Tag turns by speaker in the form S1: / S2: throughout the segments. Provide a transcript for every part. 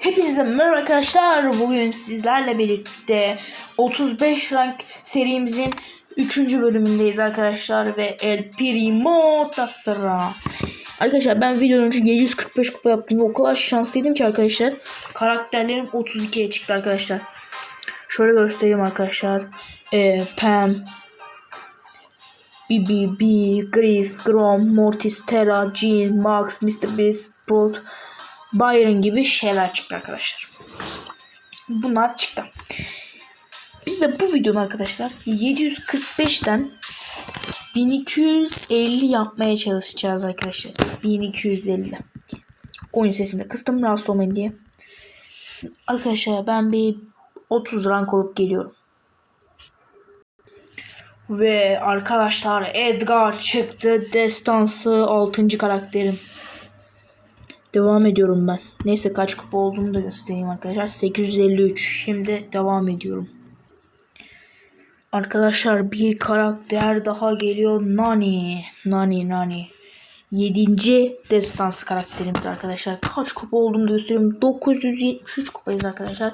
S1: Hepinize merhaba arkadaşlar. Bugün sizlerle birlikte 35 rank serimizin 3. bölümündeyiz arkadaşlar ve El Primo da sıra. Arkadaşlar ben videodan önce 745 kupa yaptım ve o kadar şanslıydım ki arkadaşlar. Karakterlerim 32'ye çıktı arkadaşlar. Şöyle göstereyim arkadaşlar. Ee, Pam, BBB, Griff, Grom, Mortis, Terra, Jean, Max, Mr. Beast, Bolt, Byron gibi şeyler çıktı arkadaşlar. Bunlar çıktı. Biz de bu videoda arkadaşlar 745'ten 1250 yapmaya çalışacağız arkadaşlar. 1250. Oyun sesinde kıstım rahatsız olmayın diye. Arkadaşlar ben bir 30 rank olup geliyorum. Ve arkadaşlar Edgar çıktı. Destansı 6. karakterim. Devam ediyorum ben. Neyse kaç kupa olduğumu da göstereyim arkadaşlar. 853. Şimdi devam ediyorum. Arkadaşlar bir karakter daha geliyor. Nani. Nani Nani. 7. destansı karakterimiz arkadaşlar. Kaç kupa olduğumu da göstereyim. 973 kupayız arkadaşlar.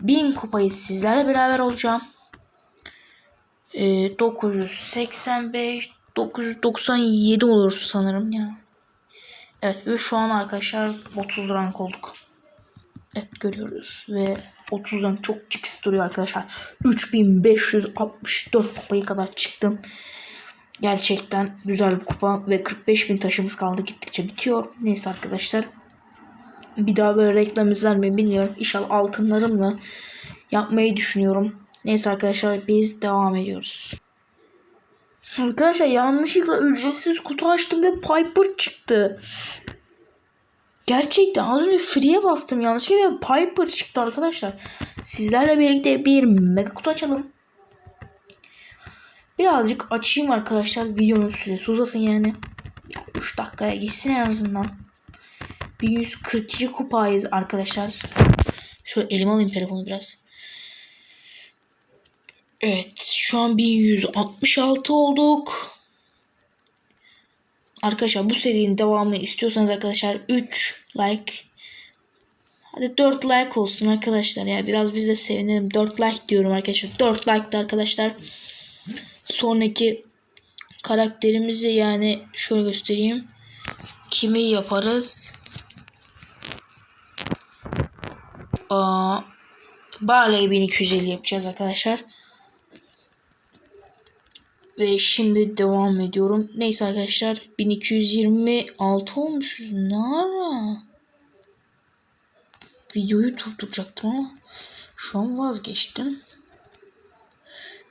S1: 1000 kupayı sizlerle beraber olacağım. Ee, 985 997 olur sanırım ya. Evet ve şu an arkadaşlar 30 rank olduk. Evet görüyoruz ve 30 rank çok cix duruyor arkadaşlar. 3564 kupayı kadar çıktım. Gerçekten güzel bir kupa ve 45.000 taşımız kaldı gittikçe bitiyor. Neyse arkadaşlar. Bir daha böyle reklam izler mi bilmiyorum. İnşallah altınlarımla yapmayı düşünüyorum. Neyse arkadaşlar biz devam ediyoruz. Arkadaşlar yanlışlıkla ücretsiz kutu açtım ve Piper çıktı. Gerçekten az önce free'ye bastım yanlışlıkla ve Piper çıktı arkadaşlar. Sizlerle birlikte bir mega kutu açalım. Birazcık açayım arkadaşlar. Videonun süresi uzasın yani. 3 dakikaya geçsin en azından. 1142 kupayız arkadaşlar. Şöyle elime alayım telefonu biraz. Evet şu an 1166 olduk. Arkadaşlar bu serinin devamını istiyorsanız arkadaşlar 3 like. Hadi 4 like olsun arkadaşlar ya biraz biz de sevinelim. 4 like diyorum arkadaşlar 4 like de arkadaşlar. Sonraki karakterimizi yani şöyle göstereyim. Kimi yaparız? Aa, Barley 1250 yapacağız arkadaşlar ve şimdi devam ediyorum. Neyse arkadaşlar 1226 olmuşuz. Ne ara? Videoyu durduracaktım ama şu an vazgeçtim.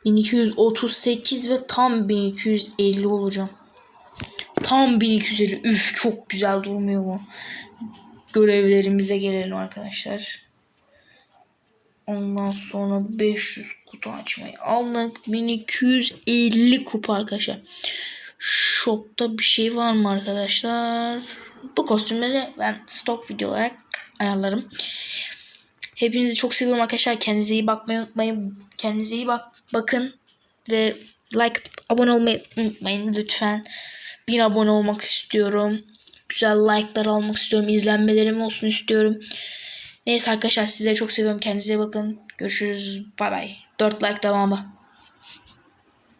S1: 1238 ve tam 1250 olacağım. Tam 1250. Üf çok güzel durmuyor bu. Görevlerimize gelelim arkadaşlar. Ondan sonra 500 kutu açmayı aldık. 1250 kupa arkadaşlar. Shop'ta bir şey var mı arkadaşlar? Bu kostümleri ben stok video olarak ayarlarım. Hepinizi çok seviyorum arkadaşlar. Kendinize iyi bakmayı unutmayın. Kendinize iyi bak bakın ve like abone olmayı unutmayın lütfen. Bin abone olmak istiyorum. Güzel like'lar almak istiyorum. İzlenmelerim olsun istiyorum. Neyse arkadaşlar sizleri çok seviyorum. Kendinize bakın. Görüşürüz. Bay bay. 4 like devamı.